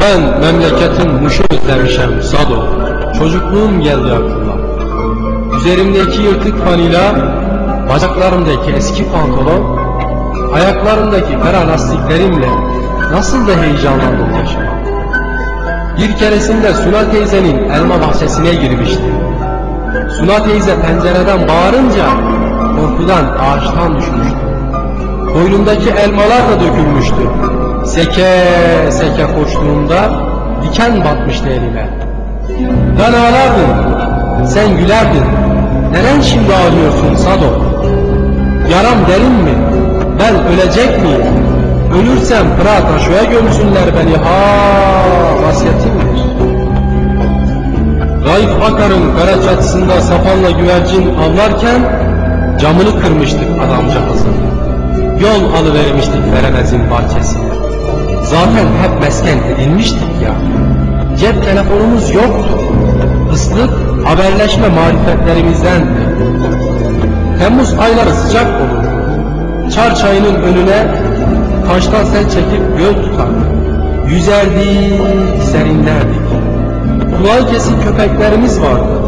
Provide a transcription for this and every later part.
Ben memleketin Muş'u özlemişim Sado. Çocukluğum geldi aklıma. Üzerimdeki yırtık fanila, bacaklarımdaki eski pantolon, ayaklarımdaki kara lastiklerimle nasıl da heyecanlandım yaşama. Bir keresinde Suna teyzenin elma bahçesine girmiştim. Suna teyze pencereden bağırınca korkudan ağaçtan düşmüştü. Boynundaki elmalar da dökülmüştü. Seke seke koştuğumda diken batmıştı elime. Ben ağlardım, sen gülerdin. Neden şimdi ağlıyorsun Sado? Yaram derin mi? Ben ölecek miyim? Ölürsem Pırağa taşoya gömsünler beni ha vasiyetimdir. Raif Akar'ın kara çatısında sapanla güvercin avlarken camını kırmıştık adamcağızın. Yol alıvermiştik Veremez'in bahçesine. Zaten hep mesken edilmiştik ya. Cep telefonumuz yoktu. Islık haberleşme marifetlerimizdendi. Temmuz ayları sıcak olur. Çar çayının önüne taştan sen çekip göl tutardık. Yüzerdik, serinlerdik. Kulağı kesik köpeklerimiz vardı.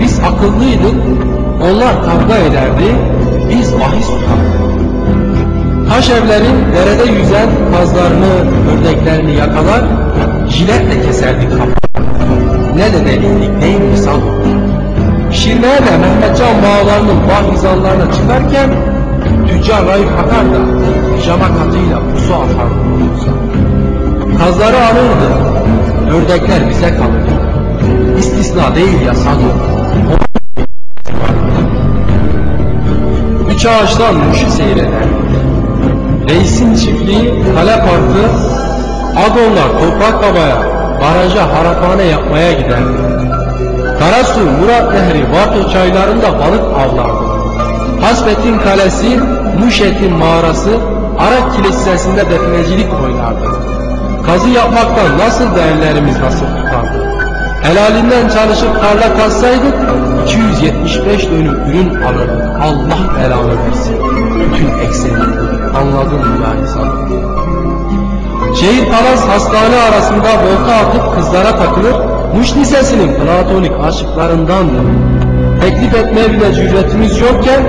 Biz akıllıydık, onlar kavga ederdi, biz bahis tutardık. Taş evlerin derede yüzen kazlarını, ördeklerini yakalar, jiletle keserdik kafalarını. Ne de delindik değil mi sanma? Pişirmeye de Mehmetcan bağlarının bahizanlarına çıkarken tüccar Raif Akar da pijama katıyla pusu önümüze. Kazları alırdı, ördekler bize kalırdı. İstisna değil ya Sado. Üç ağaçtan muşu seyrederdik. Reisin çiftliği kale parkı, Agonlar Toprak Baba'ya, baraja haraphane yapmaya giderdi. Karasu, Murat Nehri, Vakı çaylarında balık avlardı. Hasbet'in kalesi, Muşet'in mağarası, Arak kilisesinde defnecilik oynardı. Kazı yapmaktan nasıl da ellerimiz nasıl tutardı. Helalinden çalışıp tarla kazsaydık 275 dönüm ürün alırdık. Allah belanı versin. Bütün ekseni anladın mı yani sana? Şehir Palas hastane arasında volta atıp kızlara takılır, Muş Lisesi'nin platonik aşıklarındandı. Teklif etmeye bile cüretimiz yokken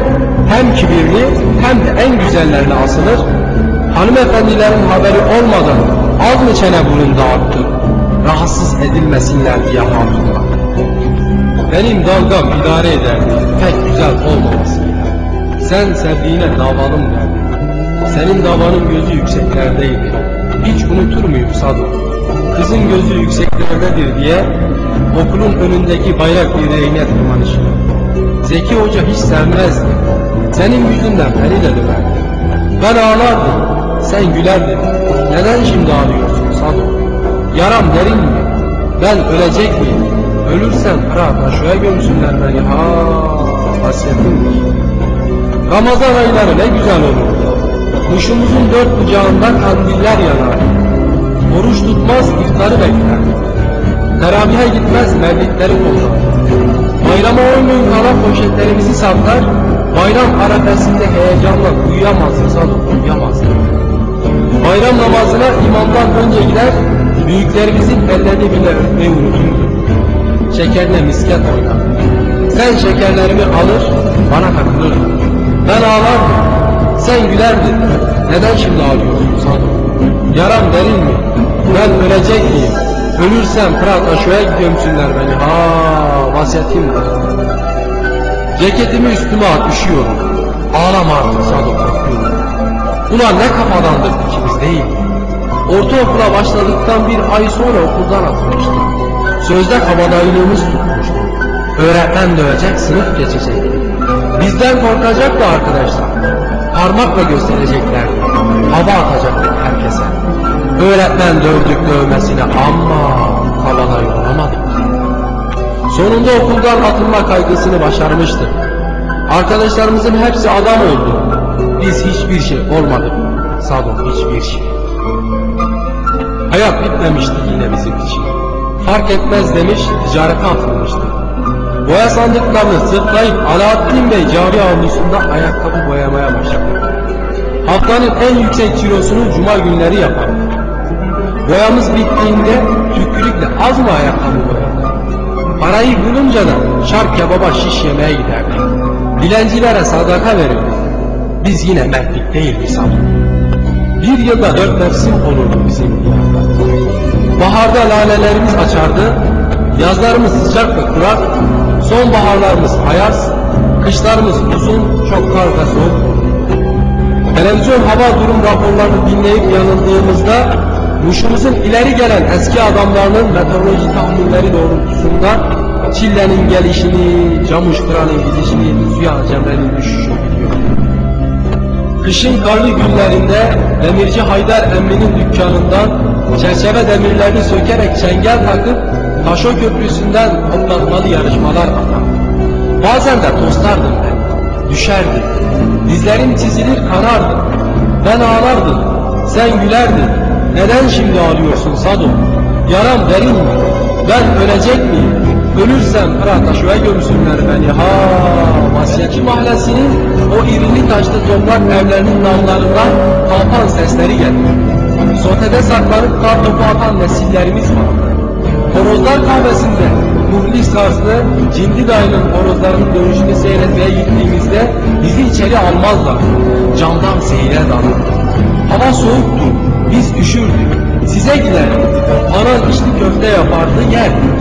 hem kibirli hem de en güzellerine asılır, hanımefendilerin haberi olmadan az mı çene burun dağıttı, rahatsız edilmesinler diye hatunlar. Benim dalgam idare ederdi, pek güzel olmamasıyla. Sen sevdiğine davalım derdi. Senin davanın gözü yükseklerdeydi. Hiç unutur muyum Sado? Kızın gözü yükseklerdedir diye okulun önündeki bayrak direğine tırmanışını. Zeki Hoca hiç sevmezdi. Senin yüzünden beni de döverdi. Ben ağlardım, sen gülerdin. Neden şimdi ağlıyorsun Sado? Yaram derin mi? Ben ölecek miyim? Ölürsem Pırağa taşoya gömsünler beni. Ha, vasiyetimdir. Ramazan ayları ne güzel olurdu. Kuşumuzun dört bucağından kandiller yanar. Oruç tutmaz iftarı bekler. Teravihe gitmez mevlidleri kollar. Bayrama on gün kala poşetlerimizi saklar. Bayram arefesinde heyecanla uyuyamaz Sadık uyuyamaz. Bayram namazına imamdan önce gider, büyüklerimizin ellerini bile öpmeyi unuturdu. Şekerle misket oynar. Sen şekerlerimi alır, bana takılırdın. Ben ağlardım, sen gülerdin. Neden şimdi ağlıyorsun Sadık? Yaram derin mi? Ben ölecek miyim? Ölürsem Fırat aşağıya gömsünler beni. Ha vasiyetimdir. Ceketimi üstüme at, üşüyorum. Ağlama artık Sadık korkuyorum. Ulan ne kafadandık ikimiz değil mi? Ortaokula başladıktan bir ay sonra okuldan atılmıştık. Sözde kabadayılığımız tutmuştu. Öğretmen dövecek, sınıf geçecek. Bizden korkacaktı arkadaşlar. Parmakla göstereceklerdi. Hava atacaktık herkese. Öğretmen dövdük dövmesine ama kabadayı olamadık. Sonunda okuldan atılma kaygısını başarmıştık. Arkadaşlarımızın hepsi adam oldu. Biz hiçbir şey olmadık. Sadok hiçbir şey. Hayat bitmemişti yine bizim için. Fark etmez demiş, ticarete atılmıştı. Boya sandıklarını sırtlayıp Alaaddin Bey cami avlusunda ayakkabı boyamaya başladı. Haftanın en yüksek cirosunu cuma günleri yapardık. Boyamız bittiğinde tükürükle az mı ayakkabı boyadık? Parayı bulunca da şark kebaba şiş yemeye giderdik. Dilencilere sadaka verirdik. Biz yine mertlik değil mi? Bir yılda dört mevsim olurdu bizim diyarda. Baharda lalelerimiz açardı, yazlarımız sıcak ve kurak, sonbaharlarımız ayaz, kışlarımız uzun, çok kar ve soğuk. Televizyon hava durum raporlarını dinleyip yanıldığımızda Muş'umuzun ileri gelen eski adamlarının meteoroloji tahminleri doğrultusunda Çille'nin gelişini, Camuş Kıran'ın gidişini, Suya Cemre'nin düşüşünü biliyorduk. Kışın karlı günlerinde demirci Haydar emminin dükkanından çerçeve demirlerini sökerek çengel takıp Taşo Köprüsü'nden hoplatmalı yarışmalar atar. Bazen de tostlardım ben, düşerdim. Dizlerim çizilir kanardı. Ben ağlardım, sen gülerdin. Neden şimdi ağlıyorsun Sado? Yaram derin mi? Ben ölecek miyim? Ölürsem Fırat Taşo'ya gömsünler beni. Ha, Masyacı Mahallesi'nin o irili taşlı toprak evlerinin damlarından kalkan sesleri gelir. Sotede saklanıp kar topu atan nesillerimiz var. Horozlar kahvesinde muhlis Karslı Cindi dayının horozlarının dönüşünü seyretmeye gittiğimizde bizi içeri almazlar. Camdan seyre dalar. Hava soğuktu, biz üşürdük. Size giderdik. Anan içli köfte yapardı, yerdik.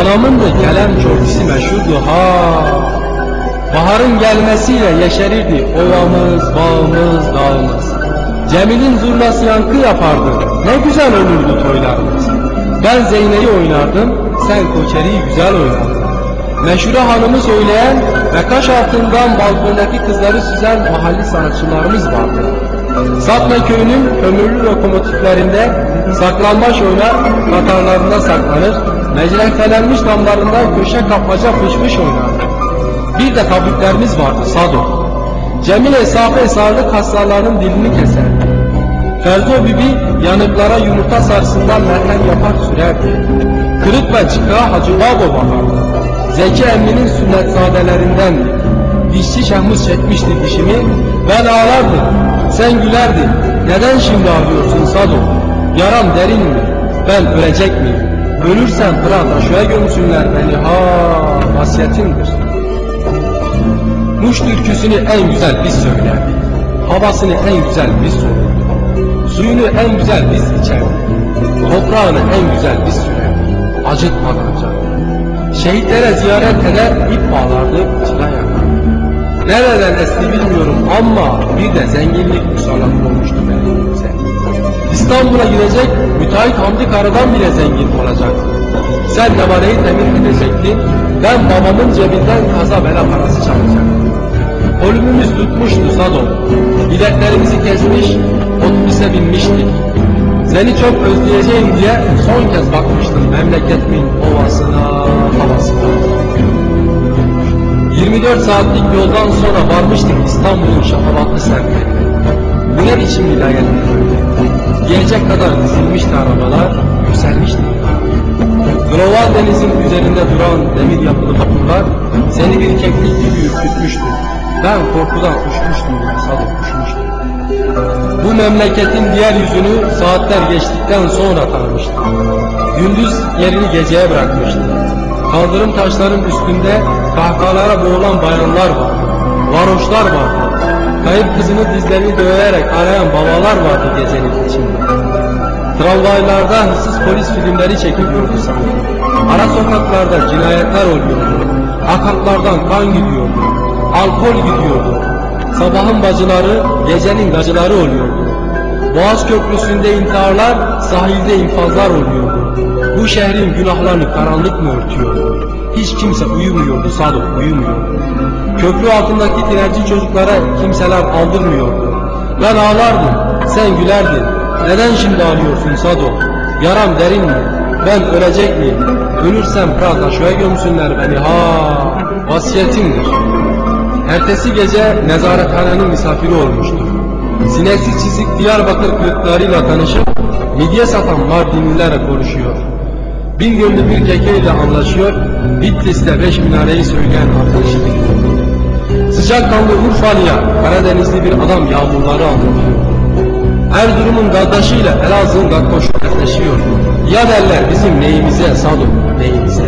Anamın da kelem çorbisi meşhurdu ha. Baharın gelmesiyle yeşerirdi ovamız, bağımız, dağımız. Cemil'in zurnası yankı yapardı. Ne güzel olurdu toylarımız. Ben Zeyne'yi oynardım, sen Koçeri'yi güzel oynardın. Meşhure hanımı söyleyen ve kaş altından balkondaki kızları süzen mahalli sanatçılarımız vardı. Satma köyünün kömürlü lokomotiflerinde saklanmaç oynar, katarlarında saklanır, mecrektelenmiş damlarında köşe kapmaca fışmış oynardı. Bir de tabiplerimiz vardı Sado. Cemile Safe sarlı kaslarların dilini keserdi. Ferzo Bibi yanıklara yumurta sarsından merhem yapar sürerdi. Kırık ve çıkığa Hacı Babo bakardı. Zeki emminin sünnetzade Dişçi Şahmuz çekmişti dişimi. Ben ağlardım. Sen gülerdin. Neden şimdi ağlıyorsun Sado? Yaram derin mi? Ben ölecek miyim? Ölürsem Fırat aşağıya gömsünler beni. Ha, vasiyetimdir. Muş türküsünü en güzel biz söylerdik. Havasını en güzel biz solurduk. Suyunu en güzel biz içerdik. Toprağını en güzel biz sürerdik. Acıtmadan canım. Şehitlere ziyaret eder, ip bağlardık, çıra yakardık. Nereden esti bilmiyorum ama bir de zenginlik musallat olmuştu beynimize. İstanbul'a gidecek, müteahhit Hamdi Karı'dan bile zengin olacaktı. Sen nemaneyi temin edecektin, ben babamın cebinden kaza bela parası çalacaktım. Ölümümüz tutmuştu Sado. Biletlerimizi kesmiş, otobüse binmiştik. Seni çok özleyeceğim diye son kez bakmıştım memleketimin ovasına, havasına. 24 saatlik yoldan sonra varmıştık İstanbul'un şapavatlı semtlerine. Bu ne biçim vilayet Gelecek kadar dizilmişti arabalar, yükselmişti. Global denizin üzerinde duran demir yapılı vapurlar seni bir keklik gibi ürkütmüştü. Ben korkudan uçmuştum sadık uçmuştum. Bu memleketin diğer yüzünü saatler geçtikten sonra tanımıştım. Gündüz yerini geceye bırakmıştım. Kaldırım taşların üstünde kahkahalara boğulan bayanlar var. Varoşlar var. Kayıp kızını dizlerini döverek arayan babalar vardı gecenin içinde. Tramvaylarda hırsız polis filmleri çekiliyordu sanki. Ara sokaklarda cinayetler oluyordu. Akatlardan kan gidiyordu. Alkol gidiyordu. Sabahın bacıları, gecenin gacıları oluyordu. Boğaz Köprüsü'nde intiharlar, sahilde infazlar oluyordu. Bu şehrin günahlarını karanlık mı örtüyordu? Hiç kimse uyumuyordu Sadok, uyumuyordu. Köprü altındaki direnci çocuklara kimseler aldırmıyordu. Ben ağlardım, sen gülerdin. Neden şimdi ağlıyorsun Sadok? Yaram derin mi? Ben ölecek miyim? Ölürsem Prata şöyle gömsünler beni ha. Vasiyetimdir. Ertesi gece nezarethanenin misafiri olmuştur. Sineksi çizik Diyarbakır kırıklarıyla tanışıp midye satan Mardinlilerle konuşuyor. Bin gönlü bir kekeyle anlaşıyor, Bitlis'te beş minareyi söyleyen arkadaşı biliyor. Sıcakkanlı Urfalı'ya Karadenizli bir adam yağmurları anlatıyor. Erzurum'un kardeşiyle Elazığ'ın kakkoşu dertleşiyor. Ya derler bizim neyimize Sado, neyimize.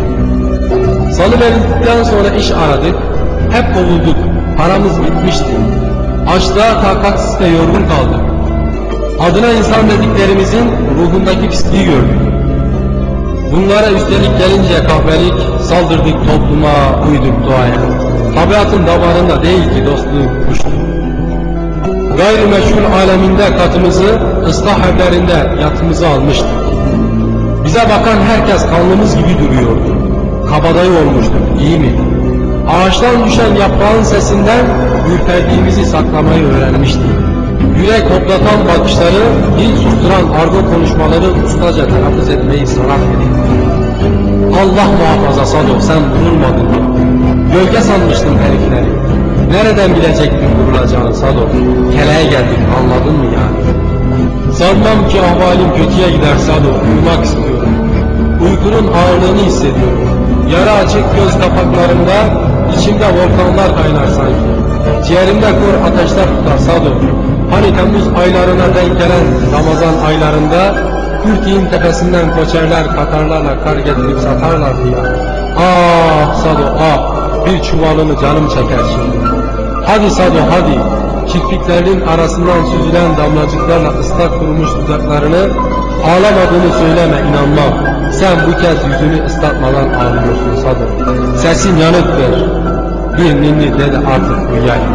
Salı verildikten sonra iş aradık, hep kovulduk, paramız bitmişti. Açlığa takatsız ve yorgun kaldık. Adına insan dediklerimizin ruhundaki pisliği gördük. Bunlara üstelik gelince kahvelik, saldırdık topluma, uyduk doğaya. Tabiatın damarında değil ki dostluk kuştu. Gayrimeşhur aleminde katımızı, ıslah evlerinde yatımızı almıştık. Bize bakan herkes kanlımız gibi duruyordu. Kabadayı olmuştuk, iyi mi? Ağaçtan düşen yaprağın sesinden ürperdiğimizi saklamayı öğrenmiştik. Yürek hoplatan bakışları, dil susturan argo konuşmaları ustaca telaffuz etmeyi sanat edildi. Allah muhafaza Sado sen vurulmadın mı? Gölge sanmıştım herifleri. Nereden bilecektin vurulacağını Sado? Keleğe geldik anladın mı yani? Sanmam ki ahvalim kötüye gider Sado. Uyumak istiyorum. Uykunun ağırlığını hissediyorum. Yara açık göz kapaklarımda içimde volkanlar kaynar sanki. Ciğerimde kor ateşler tutar Sado. Hani Temmuz aylarına denk gelen Ramazan aylarında Kürtiğin tepesinden koçerler katarlarla kar getirip satarlardı ya. Ah Sado ah bir çuvalını canım çeker şimdi. Hadi Sado hadi kirpiklerin arasından süzülen damlacıklarla ıslak kurumuş dudaklarını ağlamadığını söyleme inanmam. Sen bu kez yüzünü ıslatmadan ağlıyorsun Sado. Sesin yanıktır. Bir ninni dedi artık uyuyayım.